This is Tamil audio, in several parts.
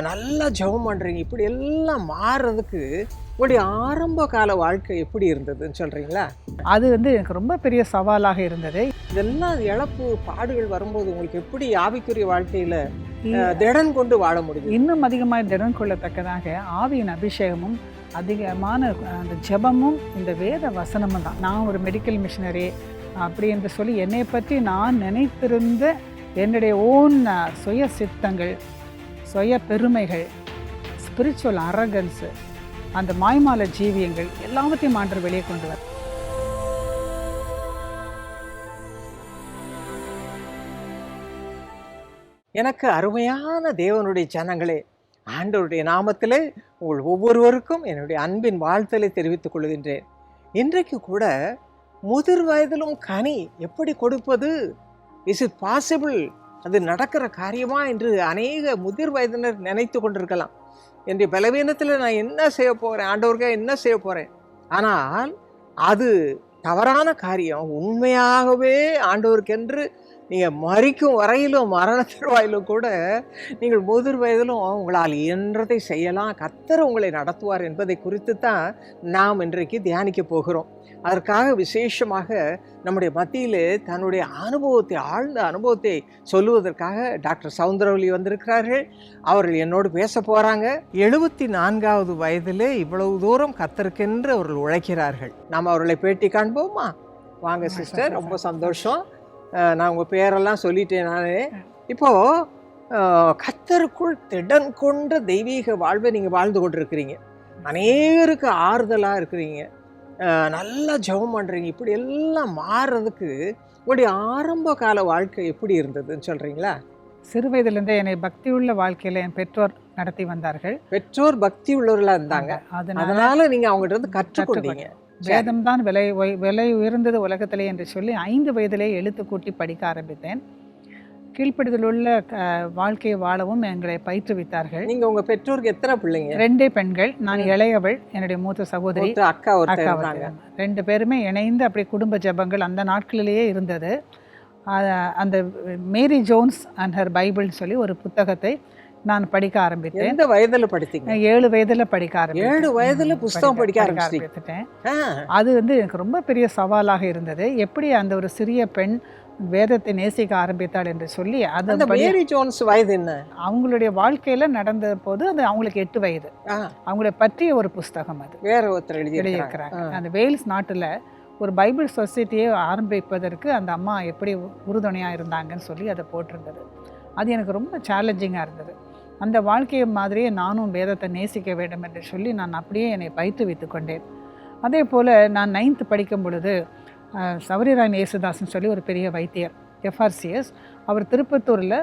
நல்லா ஜெபம் பண்ணுறீங்க இப்படி எல்லாம் மாறுறதுக்கு உங்களுடைய ஆரம்ப கால வாழ்க்கை எப்படி இருந்ததுன்னு சொல்கிறீங்களா அது வந்து எனக்கு ரொம்ப பெரிய சவாலாக இருந்தது. இதெல்லாம் இழப்பு பாடுகள் வரும்போது உங்களுக்கு எப்படி ஆவிக்குரிய வாழ்க்கையில் திடன் கொண்டு வாழ முடியும் இன்னும் அதிகமாக திடன் கொள்ளத்தக்கதாக ஆவியின் அபிஷேகமும் அதிகமான அந்த ஜெபமும் இந்த வேத வசனமும் தான். நான் ஒரு மெடிக்கல் மிஷினரி அப்படி என்று சொல்லி என்னை பற்றி நான் நினைத்திருந்த என்னுடைய ஓன் சுய சித்தங்கள் சுய பெருமைகள் ஸ்பிரிச்சுவல் அரகன்ஸு அந்த மாய்மால ஜீவியங்கள் எல்லாவற்றையும் ஆண்டு வெளியே கொண்டு வர எனக்கு அருமையான தேவனுடைய ஜனங்களே ஆண்டவருடைய நாமத்திலே உங்கள் ஒவ்வொருவருக்கும் என்னுடைய அன்பின் வாழ்த்தலை தெரிவித்துக் கொள்கின்றேன். இன்றைக்கு கூட முதிர் வயதிலும் கனி எப்படி கொடுப்பது? இஸ் இட் பாசிபிள் அது நடக்கிற காரியமா என்று அநேக முதிர் வயதினர் நினைத்து கொண்டிருக்கலாம். என்னுடைய பலவீனத்தில் நான் என்ன செய்ய போகிறேன் ஆண்டவருக்காக என்ன செய்ய போகிறேன் ஆனால் அது தவறான காரியம். உண்மையாகவே ஆண்டவருக்கென்று நீங்கள் மறிக்கும் வரையிலும் மரண தருவாயிலும் கூட நீங்கள் முதிர் வயதிலும் உங்களால் இயன்றதை செய்யலாம். கர்த்தர் உங்களை நடத்துவார் என்பதை குறித்து தான் நாம் இன்றைக்கு தியானிக்க போகிறோம். அதற்காக விசேஷமாக நம்முடைய மத்தியிலே தன்னுடைய அனுபவத்தை ஆழ்ந்த அனுபவத்தை சொல்லுவதற்காக டாக்டர் சவுந்தரவல்லி வந்திருக்கிறார்கள். அவர்கள் என்னோடு பேச போகிறாங்க எழுபத்தி நான்காவது வயதிலே இவ்வளவு தூரம் கத்தருக்கென்று அவர்கள் உழைக்கிறார்கள். நாம் அவர்களை பேட்டி காண்போமா? வாங்க சிஸ்டர். ரொம்ப. சந்தோஷம். நான் உங்கள் பேரெல்லாம் சொல்லிட்டேன் நான். இப்போது கத்தருக்குள் திடன் கொண்ட தெய்வீக வாழ்வை நீங்கள் வாழ்ந்து கொண்டிருக்கிறீங்க. அநேகருக்கு ஆறுதலாக இருக்கிறீங்க. நல்லா ஜெபம் பண்ணுறீங்க இப்படி எல்லாம் மாறுறதுக்கு உங்களுடைய ஆரம்ப கால வாழ்க்கை எப்படி இருந்ததுன்னு சொல்கிறீங்களா சிறு வயதிலிருந்தே என்னை பக்தியுள்ள வாழ்க்கையில் என் பெற்றோர் நடத்தி வந்தார்கள். பெற்றோர் பக்தி உள்ளவர்களாக இருந்தாங்க அதனால நீங்கள் அவங்கள்ட்ட இருந்து கற்றுக்கொண்டீங்க. வேதம் தான் விலை விலை உயர்ந்தது உலகத்திலே என்று சொல்லி ஐந்து வயதிலே எழுத்து கூட்டி படிக்க ஆரம்பித்தேன். கீழ்ப்படிதல் உள்ள க- வாழ்க்கையை வாழவும் எங்களை பயிற்றுவித்தார்கள். நீங்கள் உங்கள் பெற்றோருக்கு எத்தனை பிள்ளைங்க? ரெண்டே பெண்கள் நான் இளையவள் என்னுடைய மூத்த சகோதரி அக்கா அக்கா. ரெண்டு பேருமே இணைந்து அப்படி குடும்ப ஜெபங்கள் அந்த நாட்களிலேயே இருந்தது. அந்த மேரி ஜோன்ஸ் அண்ட் ஹர் பைபிள்னு சொல்லி ஒரு புத்தகத்தை நான் படிக்க ஆரம்பித்தேன். எந்த வயதுல படித்தீங்க? ஏழு வயதுல படிக்க ஆரம்பித்தேன். ஏழு வயதுல புஸ்தகம் படிக்க. ஆரம்பித்துட்டேன். அது வந்து எனக்கு ரொம்ப பெரிய சவாலாக இருந்தது. எப்படி அந்த ஒரு சிறிய பெண் வேதத்தை நேசிக்க ஆரம்பித்தாள் என்று சொல்லி அந்த மேரி ஜோன்ஸ் வயது என்ன? அவங்களுடைய வாழ்க்கையில நடந்த போது அது அவங்களுக்கு எட்டு வயது. அவங்களை பற்றிய ஒரு புஸ்தகம் அது. வேற ஒருத்தர் எழுதி எழுதியிருக்கிறாங்க. அந்த வேல்ஸ் நாட்டுல ஒரு பைபிள் சொசைட்டியை ஆரம்பிப்பதற்கு அந்த அம்மா எப்படி உறுதுணையாக இருந்தாங்கன்னு சொல்லி அதை போட்டிருந்தது. அது எனக்கு ரொம்ப சேலஞ்சிங்காக இருந்தது. அந்த வாழ்க்கையை மாதிரியே நானும் வேதத்தை நேசிக்க வேண்டும் என்று சொல்லி நான் அப்படியே என்னை பயிற்றுவித்து கொண்டேன். அதே போல் நான் நைன்த்து படிக்கும் பொழுது அஹ், சௌரியராயன் இயேசுதாஸ்னு சொல்லி ஒரு பெரிய வைத்தியர் எஃப்ஆர்சிஎஸ் அவர் திருப்பத்தூரில்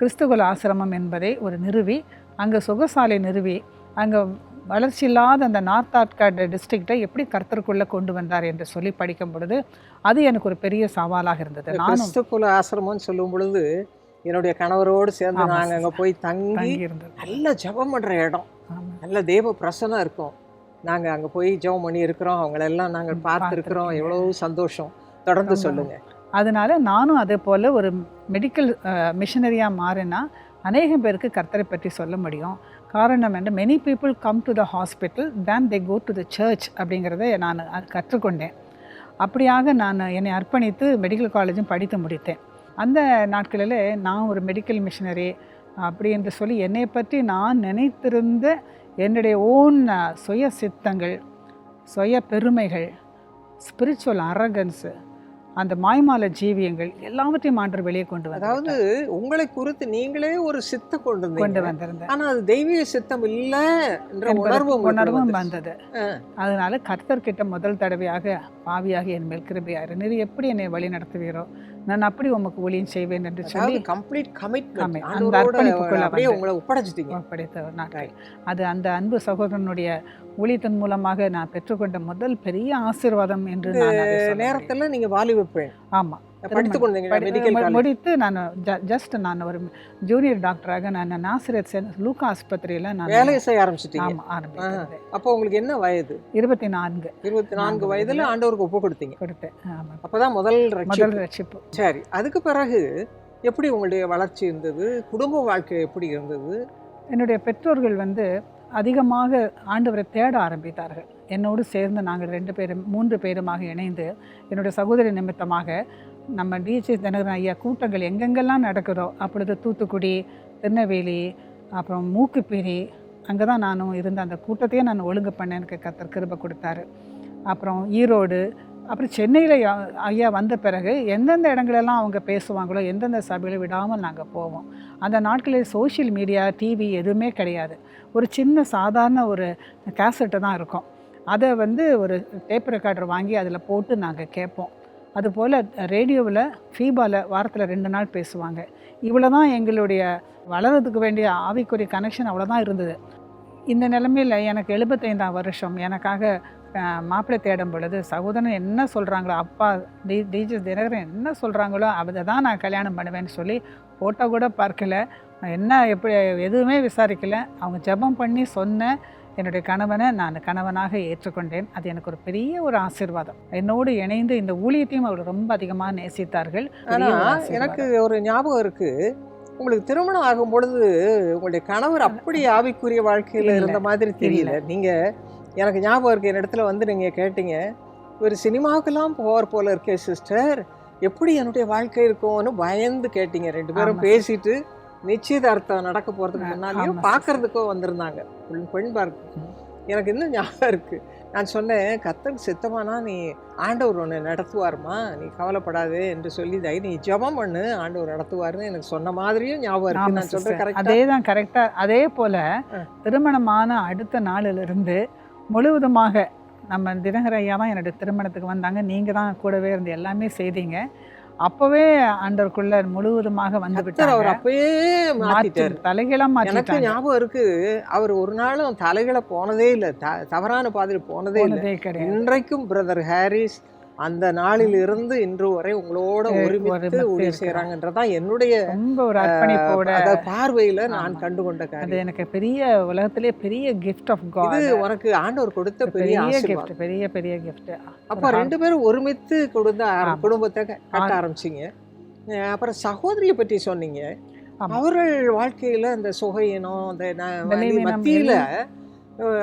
கிறிஸ்துகுல ஆசிரமம் என்பதை ஒரு நிறுவி அங்கே சுகசாலை நிறுவி அங்கே வளர்ச்சி இல்லாத அந்த நார்த் ஆர்காட் டிஸ்ட்ரிக்டை எப்படி கர்த்தருக்குள்ளே கொண்டு வந்தார் என்று சொல்லி படிக்கும் பொழுது அது எனக்கு ஒரு பெரிய சவாலாக இருந்தது. கிறிஸ்துக்குல ஆசிரமம்னு சொல்லும் பொழுது என்னுடைய கணவரோடு சேர்ந்து ஆமா, நாங்க அங்க. போய் தங்கி நல்ல ஜெபம் பண்ற இடம். நல்ல தேவ பிரசனம் இருக்கும். நாங்க அங்க போய் ஜெபம் பண்ணி இருக்கிறோம். அவங்களெல்லாம் நாங்கள் பார்த்துருக்கிறோம். எவ்வளவு சந்தோஷம். தொடர்ந்து ரொம்ப சொல்லுங்க. அதனால நானும் அதே போல் ஒரு மெடிக்கல் மிஷனரியாக மாறினா அநேகம் பேருக்கு கர்த்தரை பற்றி சொல்ல முடியும். காரணம் என்ன? Many people come to the hospital then they go to the church அப்படிங்கிறத நான் கற்றுக்கொண்டேன். அப்படியாக நான் என்னை அர்ப்பணித்து மெடிக்கல் காலேஜும் படித்து முடித்தேன். அந்த நாட்களில் நான் ஒரு மெடிக்கல் மிஷனரி அப்படி என்று சொல்லி என்னை பற்றி நான் நினைத்திருந்த என்னுடைய ஓன் சுய சித்தங்கள் சுய பெருமைகள் ஸ்பிரிச்சுவல் அரகன்ஸு அந்த மாய்மால ஜீவியங்கள் எல்லாவற்றையும் ஆண்டவர் வெளியே கொண்டு வந்து அதாவது உங்களை குறித்து நீங்களே ஒரு சித்த கொண்டு கொண்டு வந்திருந்தேன் ஆனா அது தெய்வீக சித்தம் இல்ல உணர்வு உணர்வும். வந்தது. அதனால கர்த்தர்கிட்ட முதல் தடவையாக பாவியாக என் மேல் கிருபையாரு நீர் எப்படி என்னை வழி நடத்துவீரோ நான் அப்படி உமக்கு ஊழியம் செய்வேன் என்று சொல்லி கம்ப்ளீட் கமிட்மெண்ட். அந்த அர்ப்பணிப்புக்குள்ள அப்படியே. உங்களை ஒப்படைச்சிட்டீங்க ஒப்படைத்த நாட்கள் அது அந்த அன்பு சகோதரனுடைய ஊழியத்தின் மூலமாக நான் பெற்றுக்கொண்ட முதல் பெரிய ஆசீர்வாதம் என்று நான். நேரத்துல நீங்க வாலிப பெண் ஆமா முடித்து நான் ஜஸ்ட் நான் ஒரு ஜூனியர் டாக்டராக நான் நாசிரியர் லூக்கா ஆஸ்பத்திரியில் நான் வேலையை செய்ய ஆரம்பிச்சிட்டீங்க. ஆமா ஆரம்பித்தேன் அப்போ உங்களுக்கு என்ன வயது? இருபத்தி நான்கு இருபத்தி நான்கு வயதுல ஆண்டவருக்கு ஒப்பு கொடுத்தீங்க. கொடுத்தேன். ஆமா. அப்பதான் முதல் முதல் ரட்சிப்பு ரட்சிப்பு. சரி அதுக்கு பிறகு எப்படி உங்களுடைய வளர்ச்சி இருந்தது? குடும்ப வாழ்க்கை எப்படி இருந்தது? என்னுடைய பெற்றோர்கள் வந்து அதிகமாக ஆண்டவரை தேட ஆரம்பித்தார்கள். என்னோடு சேர்ந்து நாங்கள் ரெண்டு பேரும் மூன்று பேருமாக இணைந்து என்னுடைய சகோதரி நிமித்தமாக நம்ம டிஎச்எஸ் தினகரன் ஐயா கூட்டங்கள் எங்கெங்கெல்லாம் நடக்குதோ அப்பொழுது தூத்துக்குடி திருநெல்வேலி அப்புறம் மூக்குப்பேரி அங்கே தான் நானும் இருந்த அந்த கூட்டத்தையே நான் ஒழுங்கு பண்ண எனக்கு கத்தர் கிருபை கொடுத்தாரு. அப்புறம் ஈரோடு அப்புறம் சென்னையில் ஐயா வந்த பிறகு எந்தெந்த இடங்களெல்லாம் அவங்க பேசுவாங்களோ எந்தெந்த சபையில் விடாமல் நாங்கள் போவோம். அந்த நாட்களில் சோஷியல் மீடியா டிவி எதுவுமே கிடையாது. ஒரு சின்ன சாதாரண ஒரு கேசட்டு தான் இருக்கும். அதை வந்து ஒரு டேப் ரெக்கார்டர் வாங்கி அதில் போட்டு நாங்கள் கேட்போம். அதுபோல் ரேடியோவில் ஃபீபாவில் வாரத்தில் ரெண்டு நாள் பேசுவாங்க. இவ்வளோ தான் எங்களுடைய வளர்கிறதுக்கு வேண்டிய ஆவிக்குரிய கனெக்ஷன் அவ்வளோதான் இருந்தது. இந்த நிலமையில் எனக்கு எழுபத்தைந்தாம் வருஷம். எனக்காக மாப்பிள்ளை தேடும் பொழுது சகோதரன் என்ன சொல்கிறாங்களோ அப்பா டி டிஜி தினகரன் என்ன சொல்கிறாங்களோ அதை தான் நான் கல்யாணம் பண்ணுவேன்னு சொல்லி ஃபோட்டோ கூட பார்க்கல. என்ன எப்படி எதுவுமே விசாரிக்கலை. அவங்க ஜெபம் பண்ணி சொன்னேன். என்னுடைய கணவனை நான் கணவனாக ஏற்றுக்கொண்டேன். அது எனக்கு ஒரு பெரிய ஒரு ஆசீர்வாதம். என்னோடு இணைந்து இந்த ஊழியத்தையும் அவர் ரொம்ப அதிகமாக நேசித்தார்கள். ஆனா பெரிய ஒரு ஆசீர்வாதம். எனக்கு ஒரு ஞாபகம் இருக்கு. உங்களுக்கு திருமணம் ஆகும் பொழுது உங்களுடைய கணவர் அப்படி ஆவிக்குரிய வாழ்க்கையில. இருந்த மாதிரி தெரியல. நீங்க எனக்கு ஞாபகம் இருக்கு. இடத்துல வந்து நீங்க கேட்டீங்க ஒரு சினிமாவுக்கெல்லாம் போவார் போல இருக்கே சிஸ்டர். எப்படி என்னுடைய வாழ்க்கை இருக்கும்னு பயந்து கேட்டீங்க. ரெண்டு பேரும் பேசிட்டு நிச்சயதார்த்தம் நடக்க போறதுக்கு ஆ, முன்னாலேயும் பார்க்கறதுக்கோ வந்திருந்தாங்க. பெண் பார்க்க எனக்கு இன்னும் ஞாபகம் இருக்கு. நான் சொன்னேன் கத்தருக்கு சித்தமானா நீ ஆண்டவர் ஒன்று நடத்துவாருமா? நீ கவலைப்படாதே என்று சொல்லி தை நீ ஜெபம் பண்ணு ஆண்டவர் நடத்துவாருன்னு எனக்கு சொன்ன மாதிரியும் ஞாபகம் இருக்கு. ஆமா நான். கரெக்டா அதே தான் கரெக்டாக அதே போல். திருமணமான அடுத்த நாளிலிருந்து முழுவதுமாக நம்ம தினகர ஐயா தான் என்னுடைய திருமணத்துக்கு வந்தாங்க. நீங்கள் தான் கூடவே இருந்து எல்லாமே செய்தீங்க. அப்போவே ஆண்டவருக்குள்ள முழுவதுமாக வந்து அவர் அப்பயே மாத்திட்டாரு. தலைகீழா எனக்கு ஞாபகம் இருக்கு. அவர் ஒரு நாளும் தலைகளை போனதே இல்லை. த- தவறான பாதையில் போனதே இல்லை. கிடையாது. இன்றைக்கும் பிரதர் ஹாரிஸ் அந்த நாளில் இருந்து இன்று வரை உங்களோட ஒரு- ஒருமித்து இருக்கிறாங்க. செய்யறாங்கன்றதான் என்னுடைய ரொம்ப ஒரு அர்ப்பணிப்போட பார்வையில நான். கண்டு கொண்ட அது காரியம் எனக்கு பெரிய உலகத்திலே பெரிய கிஃப்ட் ஆஃப் இது காட் உனக்கு ஆண்டவர் கொடுத்த பெரிய கிஃப்ட் பெரிய பெரிய கிஃப்ட் அப்ப ரெண்டு பேரும் ஒருமித்து கொடுத்த. குடும்பத்தை கட்ட ஆரம்பிச்சீங்க அப்புறம் சகோதரியை பற்றி சொன்னீங்க. அவர்கள் வாழ்க்கையில அந்த சுகையினம் அந்த மத்தியில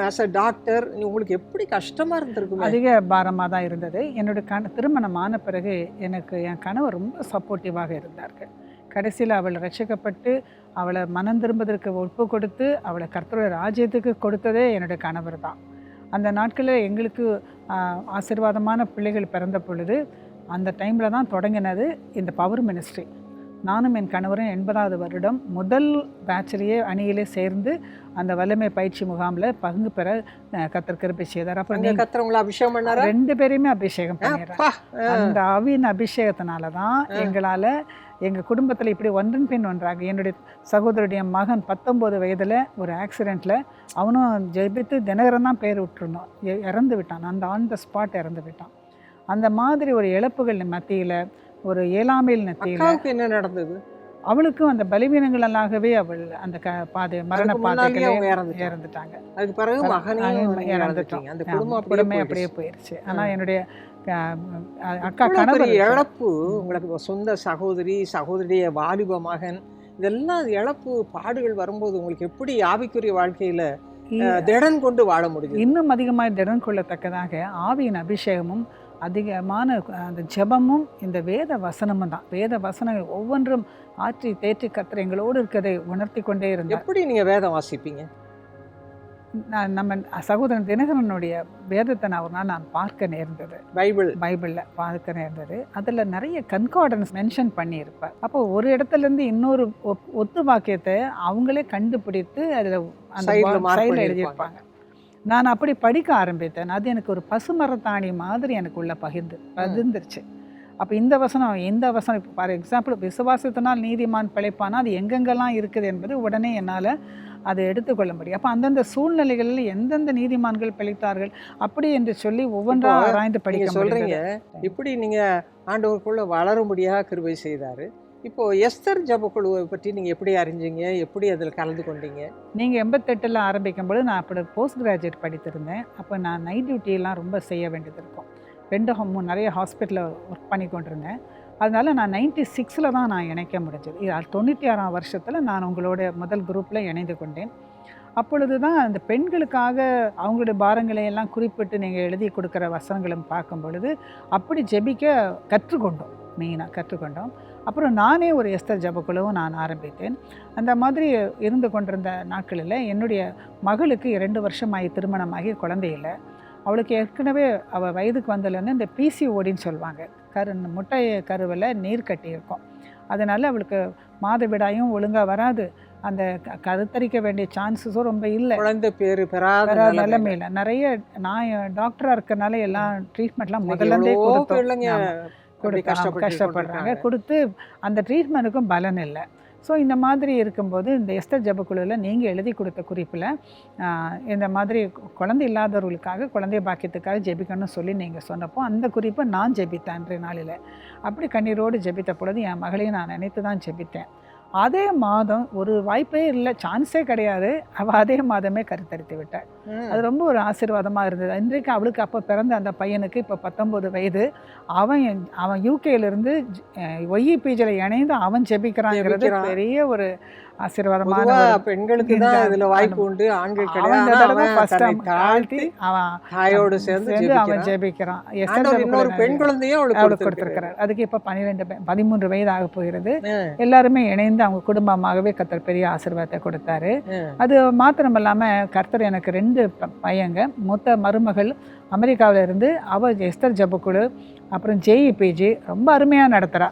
ஆஸ் அ டாக்டர் உங்களுக்கு எப்படி கஷ்டமாக இருந்திருக்கும்? அதிக பாரமாக தான் இருந்தது. என்னோட கண திருமணம் ஆன பிறகு எனக்கு என் கணவர் ரொம்ப சப்போர்ட்டிவாக இருந்தார்கள். கடைசியில் அவள் ரட்சிக்கப்பட்டு அவளை மனம் திரும்புவதற்கு ஒப்பு கொடுத்து அவளை கர்த்தருடைய ராஜ்யத்துக்கு கொடுத்ததே என்னுடைய கணவர் தான். அந்த நாட்களில் எங்களுக்கு ஆசீர்வாதமான பிள்ளைகள் பிறந்த பொழுது அந்த டைமில் தான் தொடங்கினது இந்த பவர் மினிஸ்ட்ரி நானும் என் கணவரும் எண்பதாவது வருடம் முதல் பேட்சிலேயே அணியிலே சேர்ந்து அந்த வல்லமை பயிற்சி முகாமில் பங்கு பெற அஹ், கர்த்தர் கிருபை செய்தார். அப்புறம் கத்துறவங்கள அபிஷேகம் பண்ணாரா? ரெண்டு பேரையுமே அபிஷேகம் பண்ணிடுறாங்க அந்த ஆவியின் அபிஷேகத்தினால தான். எங்களால் எங்கள் குடும்பத்தில் இப்படி ஒன்றன் பின் ஒன்றாக என்னுடைய சகோதரருடைய மகன் பத்தொம்போது வயதில் ஒரு ஆக்சிடெண்ட்டில் அவனும் ஜெபித்து தினகரன் தான் பேர் விட்டுருந்தோம் இறந்து விட்டான். அந்த ஆன் த ஸ்பாட் இறந்து விட்டான். அந்த மாதிரி ஒரு இழப்புகள் மத்தியில் ஒரு ஏழாமையில் அக்காவுக்கு என்ன நடந்தது அவளுக்கும் அந்த பலவீனங்களாகவே அவள் அந்த க பாதை மரண பாதைகளே இறந்துட்டாங்க. அதுக்கு பிறகு மகனையும். இறந்துட்டீங்க அந்த குடும்பம் குடும்பமே அப்படியே போயிடுச்சு. ஆனால் என்னுடைய அக்கா கணவர். இழப்பு உங்களுக்கு சொந்த சகோதரி சகோதரிய வாலிப மகன் இதெல்லாம் இழப்பு பாடுகள் வரும்போது உங்களுக்கு எப்படி ஆவிக்குரிய வாழ்க்கையில திடன் கொண்டு வாழ முடியுது இன்னும் அதிகமாக திடன் கொள்ளத்தக்கதாக ஆவியின் அபிஷேகமும் அதிகமான அந்த ஜெபமும் இந்த வேத வசனமும் தான். வேத வசனங்கள் ஒவ்வொன்றும் ஆற்றி தேற்றி கத்திர எங்களோடு இருக்கிறதை உணர்த்தி கொண்டே இருந்தார். எப்படி நீங்க வேதம் வாசிப்பீங்க? நான் நம்ம சகோதரன் தினகரனுடைய வேதத்தை நான் ஒரு நாள் நான் பார்க்க நேர்ந்தது. பைபிள். பைபிளில் பார்க்க நேர்ந்தது. அதில் நிறைய கன்கார்டன்ஸ் மென்ஷன் பண்ணியிருப்பார். அப்போ ஒரு இடத்துலேருந்து இன்னொரு ஒத்து வாக்கியத்தை அவங்களே கண்டுபிடித்து அதில் அந்த சைடில். எழுதியிருப்பாங்க. நான் அப்படி படிக்க ஆரம்பித்தேன். அது எனக்கு ஒரு பசுமரத்தாணி மாதிரி எனக்கு உள்ள பகிர்ந்து பகிர்ந்துருச்சு. அப்போ இந்த வசனம் இந்த வசனம் இப்போ ஃபார் எக்ஸாம்பிள் விசுவாசத்தினால் நீதிமான் பிழைப்பானா? அது எங்கெங்கெல்லாம் இருக்குது என்பது உடனே என்னால் அதை எடுத்துக்கொள்ள முடியும். அப்போ அந்தந்த சூழ்நிலைகளில் எந்தெந்த நீதிமான்கள் பிழைத்தார்கள்? அப்படி என்று சொல்லி ஒவ்வொன்றா ஆராய்ந்து படிக்க முடியுது இப்படி நீங்க ஆண்டவருக்குள்ள வளரும்படியாக கிருபை செய்தாரு. இப்போது எஸ்தர் ஜபக்குழுவை பற்றி நீங்கள் எப்படி அறிஞ்சீங்க? எப்படி அதில் கலந்து கொண்டீங்க? நீங்கள் எண்பத்தெட்டில் ஆரம்பிக்கும்போது நான் அப்படி போஸ்ட் கிராஜுவேட் படித்திருந்தேன். அப்போ நான் நைட் டியூட்டியெல்லாம் ரொம்ப செய்ய வேண்டியது இருக்கும். ரெண்டு ஹா- நிறைய ஹாஸ்பிட்டலில் ஒர்க் பண்ணி கொண்டிருந்தேன். அதனால் நான் நைன்டி சிக்ஸில் தான் நான் இணைக்க முடிஞ்சது. இது தொண்ணூற்றி ஆறாம் வருஷத்தில் நான் உங்களோட முதல் குரூப்பில் இணைந்து கொண்டேன். அப்பொழுது தான் அந்த பெண்களுக்காக அவங்களுடைய பாரங்களை எல்லாம் குறிப்பிட்டு நீங்கள் எழுதி கொடுக்குற வசனங்களும் பார்க்கும் பொழுது அப்படி ஜெபிக்க கற்றுக்கொண்டோம். மெயினாக கற்றுக்கொண்டோம். அப்புறம் நானே ஒரு எஸ்தர் ஜபக்குழுவும் நான் ஆரம்பித்தேன். அந்த மாதிரி இருந்து கொண்டிருந்த நாட்களில் என்னுடைய மகளுக்கு இரண்டு வருஷமாகி திருமணமாகி குழந்தை இல்லை. அவளுக்கு ஏற்கனவே அவள் வயதுக்கு வந்ததுலேருந்து இந்த பிசிஓடின்னு சொல்லுவாங்க. கரு முட்டை கருவில் நீர் கட்டி இருக்கும் அதனால் அவளுக்கு மாதவிடாயும் ஒழுங்காக வராது. அந்த கருத்தரிக்க வேண்டிய சான்சஸும் ரொம்ப இல்லை. குழந்தை பேரு பெறாத நிலைமையில. நிறைய நான் டாக்டராக இருக்கறனால எல்லாம் ட்ரீட்மெண்ட்லாம் முதல்ல கஷ்டப்பட்டு கஷ்டப்படுறாங்க. கொடுத்து அந்த ட்ரீட்மெண்ட்டுக்கும் பலன் இல்லை. ஸோ இந்த மாதிரி இருக்கும்போது இந்த எஸ்தர் ஜபக்குழுவில் நீங்கள் எழுதி கொடுத்த குறிப்பில் இந்த மாதிரி குழந்தை இல்லாதவர்களுக்காக குழந்தை பாக்கியத்துக்காக ஜெபிக்கணும்னு சொல்லி நீங்கள் சொன்னப்போ அந்த குறிப்பை நான் ஜெபித்தேன் அன்றைய நாளில். அப்படி கண்ணீரோடு ஜெபித்த பொழுது என் மகளையும் நான் நினைத்து தான் ஜெபித்தேன். அதே மாதம் ஒரு வாய்ப்பே இல்லை சான்ஸே கிடையாது அவள் அதே மாதமே கருத்தரித்து விட்டாள். அது ரொம்ப ஒரு ஆசீர்வாதமாக இருந்தது இன்றைக்கு அவளுக்கு அப்போ பிறந்த அந்த பையனுக்கு இப்போ பத்தொம்போது வயது அவன் அவன் யூகேலேருந்து ஒய்இபிஜியில் இணைந்து அவன் ஜெபிக்கிறாங்கிறது. பெரிய ஒரு ஆசீர்வாதமான பெண்களுக்கு தான் இதுல வாய்ப்பு. உண்டு ஆண்கள் கிடையாது தாழ்த்தி அவன் தாயோடு சேர்ந்து அவன் ஜெபிக்கிறான். இன்னொரு பெண் குழந்தையும் அவளுக்கு கொடுத்திருக்கிறார். அதுக்கு இப்போ பன்னிரெண்டு பதிமூன்று வயது ஆக போகிறது எல்லாருமே இணைந்து அவங்க குடும்பமாகவே கத்தர் பெரிய ஆசீர்வாதத்தை கொடுத்தாரு. அது மாத்திரம் இல்லாமல் கர்த்தர் எனக்கு ரெண்டு பையங்க மூத்த மருமகள் அமெரிக்காவில் இருந்து அவள் எஸ்தர் ஜபக்குழு அப்புறம் ஜேஇபிஜி ரொம்ப அருமையாக நடத்துகிறா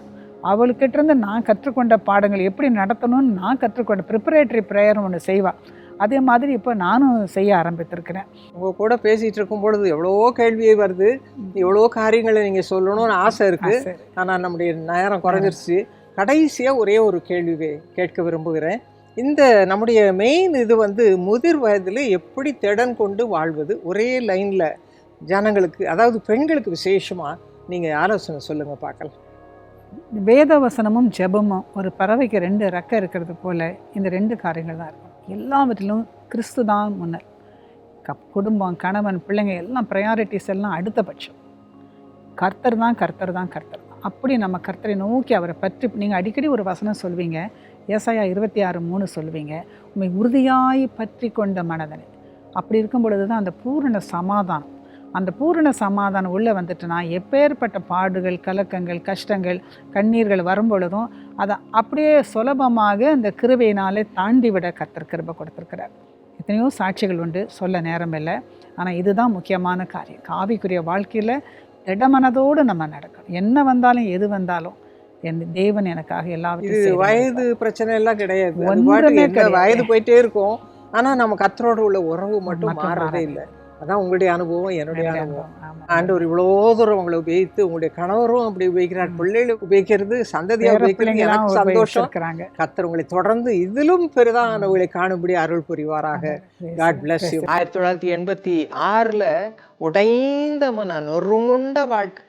அவளுக்கிட்ட இருந்து நான் கற்றுக்கொண்ட பாடங்கள் எப்படி நடத்தணும்னு நான் கற்றுக்கொண்ட ப்ரிப்பரேட்டரி ப்ரேயர்னு ஒன்று செய்வாள் அதே மாதிரி இப்போ நானும் செய்ய ஆரம்பித்திருக்கிறேன். உங்க கூட பேசிட்டு இருக்கும் பொழுது எவ்வளவோ கேள்வியே வருது. எவ்வளவோ காரியங்களை நீங்க சொல்லணும்னு ஆசை இருக்கு. ஆ, சரி. ஆனா நம்முடைய நேரம் குறைஞ்சிருச்சு. கடைசியா ஒரே ஒரு கேள்வி கேட்க விரும்புகிறேன். இந்த நம்முடைய மெயின் இது வந்து முதிர் வயதில் எப்படி திடன் கொண்டு வாழ்வது? ஒரே லைன்ல ஜனங்களுக்கு அதாவது பெண்களுக்கு விசேஷமா நீங்க ஆலோசனை சொல்லுங்க பார்க்கலாம். வேத வசனமும் ஜெபமும் ஒரு பறவைக்கு ரெண்டு ரெக்கை இருக்கிறது போல் இந்த ரெண்டு காரியங்கள் தான் இருக்கும். எல்லாவற்றிலும் கிறிஸ்து தான் முன்னர். க- குடும்பம் கணவன் பிள்ளைங்க எல்லாம் ப்ரையாரிட்டிஸ் எல்லாம் அடுத்தபட்சம் கர்த்தர் தான் கர்த்தர் தான் கர்த்தர் தான். அப்படி நம்ம கர்த்தரை நோக்கி அவரை பற்றி நீங்கள் அடிக்கடி ஒரு வசனம் சொல்வீங்க. ஏசாயா இருபத்தி ஆறு மூணு சொல்வீங்க. உண்மை உறுதியாய் பற்றி கொண்ட மனதனை. அப்படி இருக்கும் பொழுது தான் அந்த பூரண சமாதானம். அந்த பூரண சமாதானம் உள்ளே வந்துட்டுனா எப்பேற்பட்ட பாடுகள் கலக்கங்கள் கஷ்டங்கள் கண்ணீர்கள் வரும் பொழுதும் அதை அப்படியே சுலபமாக அந்த கிருபையினாலே தாண்டி விட கர்த்தர் கிருபை கொடுத்துருக்கிறார். எத்தனையோ சாட்சிகள் உண்டு சொல்ல நேரம் இல்லை. ஆனால் இதுதான் முக்கியமான காரியம். காவிக்குரிய வாழ்க்கையில் திடமனதோடு நம்ம நடக்கணும். என்ன வந்தாலும் எது வந்தாலும் என் தேவன் எனக்காக செய்து வயது பிரச்சனை எல்லாம் கிடையாது. வயது போயிட்டே இருக்கும். ஆனா நம்ம கத்தரோட உள்ள உறவு மட்டும் மாறாது. இல்லை. அதான் உங்களுடைய அனுபவம் என்னுடைய அனுபவம். ஆண்டவர் இவ்வளோ தூரம் உங்களை உபயோகித்து உங்களுடைய கணவரும் அப்படி உபயோகிக்கிறார். ம். பிள்ளைகளுக்கு உபயோகிக்கிறது சந்ததியா வேற உபயோகிக்கிறது எனக்கு சந்தோஷம். இருக்கிறாங்க கத்தர் உங்களை தொடர்ந்து இதிலும் பெரிதானவர்களை காணும்படி அருள் புரிவாராக. காட் பிளஸ் யூ ஆயிரத்தி தொள்ளாயிரத்தி எண்பத்தி ஆறுல உடைந்த மன நொறுங்குண்ட வாழ்க்கை.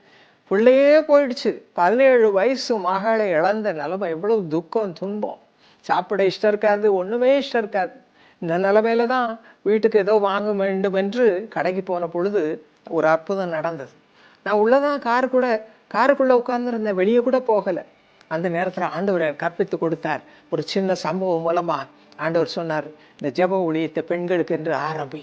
பிள்ளையே போயிடுச்சு. பதினேழு வயசு மகளை இழந்த நிலைமை. எவ்வளவு துக்கம் துன்பம். சாப்பிட இஷ்டம் இருக்காது ஒண்ணுமே இஷ்டம் இருக்காது. இந்த நிலைமையில தான் வீட்டுக்கு ஏதோ வாங்க வேண்டும் என்று கடைக்கு போன பொழுது ஒரு அற்புதம் நடந்தது. நான் உள்ளதான் காரு கூட காருக்குள்ளே உட்காந்துருந்தேன் வெளியே கூட போகலை. அந்த நேரத்தில் ஆண்டவர் கற்பித்து கொடுத்தார். ஒரு சின்ன சம்பவம் மூலமாக ஆண்டவர் சொன்னார் இந்த ஜெப ஊழியத்தை பெண்களுக்கு என்று ஆரம்பி.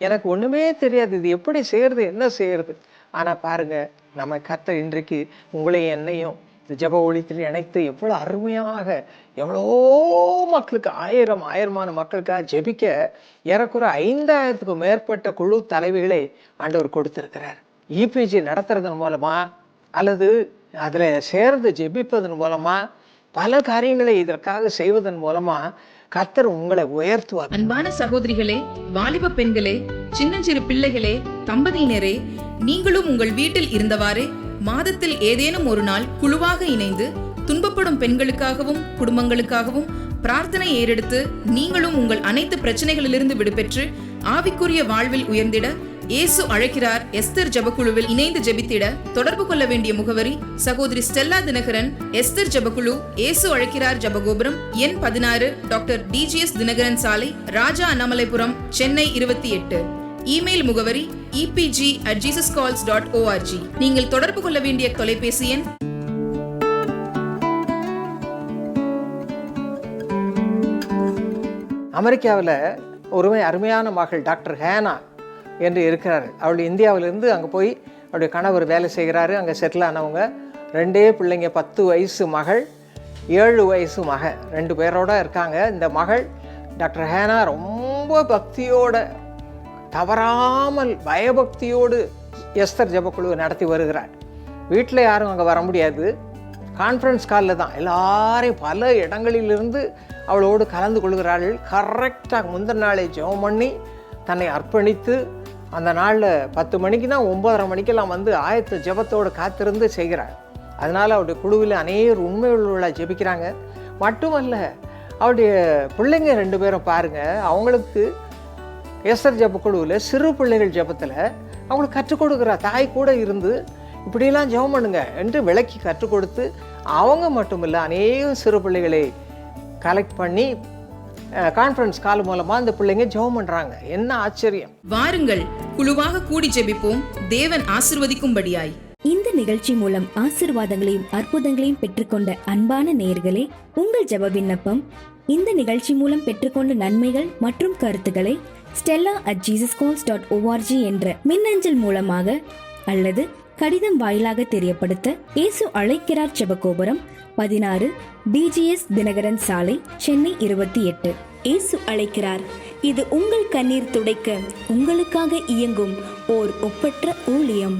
எனக்கு ஒன்றுமே தெரியாது. இது எப்படி செய்கிறது என்ன செய்கிறது ஆனால் பாருங்க நம்ம கத்த இன்றைக்கு உங்களையும் என்னையும் இந்த ஜெப ஒழித்தில் இணைத்து எவ்வளோ அருமையாக எவ்வளோ மக்களுக்கு ஆயிரம் ஆயிரமான மக்களுக்காக ஜெபிக்க ஏறக்குறை ஐந்தாயிரத்துக்கும் மேற்பட்ட குழு தலைவிகளை ஆண்டவர் கொடுத்திருக்கிறார். இபிஜி நடத்துறதன் மூலமா அல்லது அதில் சேர்ந்து ஜெபிப்பதன் மூலமா பல காரியங்களை இதற்காக செய்வதன் மூலமாக கர்த்தர் உங்களை உயர்த்துவார். அன்பான சகோதரிகளே வாலிப பெண்களே சின்னஞ்சிறு பிள்ளைகளே தம்பதியினரே நீங்களும் உங்கள் வீட்டில் இருந்தவாறு மாதத்தில் ஏதேனும் ஒரு நாள் குழுவாக இணைந்து துன்பப்படும் பெண்களுக்காகவும் குடும்பங்களுக்காகவும் பிரார்த்தனை ஏறெடுத்து நீங்களும் உங்கள் அனைத்து பிரச்சனைகளிலிருந்து விடுபெற்று ஆவிக்குரிய வாழ்வில் உயர்ந்திட இயேசு அழைக்கிறார் எஸ்தர் ஜபக்குழுவில் இணைந்து ஜெபித்திட தொடர்பு கொள்ள வேண்டிய முகவரி சகோதரி ஸ்டெல்லா தினகரன். எஸ்தர் ஜபக்குழு இயேசு அழைக்கிறார் ஜபகோபுரம் எண் பதினாறு டாக்டர் டிஜிஎஸ் தினகரன் சாலை ராஜா அண்ணாமலைபுரம் சென்னை இருபத்தி எட்டு. இமெயில் முகவரி EBG at Jesus calls dot ORG நீங்கள் தொடர்பு கொள்ள வேண்டிய தொலைபேசி எண் அமெரிக்காவில் ஒருமை அருமையான மகள் டாக்டர் ஹேனா என்று இருக்கிறார். அவள் இந்தியாவிலேருந்து அங்கே போய் அவருடைய கணவர் வேலை செய்கிறாரு. அங்கே செட்டில் ஆனவங்க. ரெண்டே பிள்ளைங்க பத்து வயசு மகள் ஏழு வயசு மக. ரெண்டு பேரோட இருக்காங்க. இந்த மகள் டாக்டர் ஹேனா ரொம்ப பக்தியோட தவறாமல் பயபக்தியோடு எஸ்தர் ஜபக்குழு நடத்தி வருகிறார். வீட்டில் யாரும் அங்கே வர முடியாது. கான்ஃபரன்ஸ் காலில் தான். எல்லாரையும் பல இடங்களிலிருந்து அவளோடு கலந்து கொள்கிறார்கள். கரெக்டாக முந்தின நாளை ஜெபம் பண்ணி தன்னை அர்ப்பணித்து அந்த நாளில் பத்து மணிக்கு தான் ஒம்பதரை மணிக்கெல்லாம் வந்து ஆயத்த ஜெபத்தோடு காத்திருந்து செய்கிறார். அதனால் அவருடைய குழுவில் அநேகர் உண்மை உள்ள ஜெபிக்கிறாங்க. மட்டுமல்ல அவருடைய பிள்ளைங்க ரெண்டு பேரும் பாருங்கள் அவங்களுக்கு எஸ்ஆர் ஜெப குழுவில் சிறு பிள்ளைகள் ஜெபத்தில் அவங்களுக்கு கற்றுக் கொடுக்குறா தாய் கூட இருந்து இப்படிலாம் ஜெபம் பண்ணுங்க என்று விளக்கி கற்றுக் கொடுத்து அவங்க மட்டும் இல்லை அநேக சிறு பிள்ளைகளை கலெக்ட் பண்ணி கான்ஃபரன்ஸ் கால் மூலமாக அந்த பிள்ளைங்க ஜெபம் பண்ணுறாங்க என்ன ஆச்சரியம். வாருங்கள் குழுவாக கூடி ஜெபிப்போம். தேவன் ஆசிர்வதிக்கும்படியாய். இந்த நிகழ்ச்சி மூலம் ஆசிர்வாதங்களையும் அற்புதங்களையும் பெற்றுக்கொண்ட அன்பான நேயர்களே உங்கள் ஜெப விண்ணப்பம் இந்த நிகழ்ச்சி மூலம் பெற்றுக்கொண்ட நன்மைகள் மற்றும் கருத்துக்களை Stella at Jesus dot ORG என்ற மின்னஞ்சல் மூலமாக அல்லது கடிதம் வாயிலாக தெரியப்படுத்த இயேசு அழைக்கிறார் செபகோபுரம் பதினாறு டிஜிஎஸ் தினகரன் சாலை சென்னை இருபத்தி எட்டு. இயேசு அழைக்கிறார் இது உங்கள் கண்ணீர் துடைக்க உங்களுக்காக இயங்கும் ஓர் ஒப்பற்ற ஊழியம்.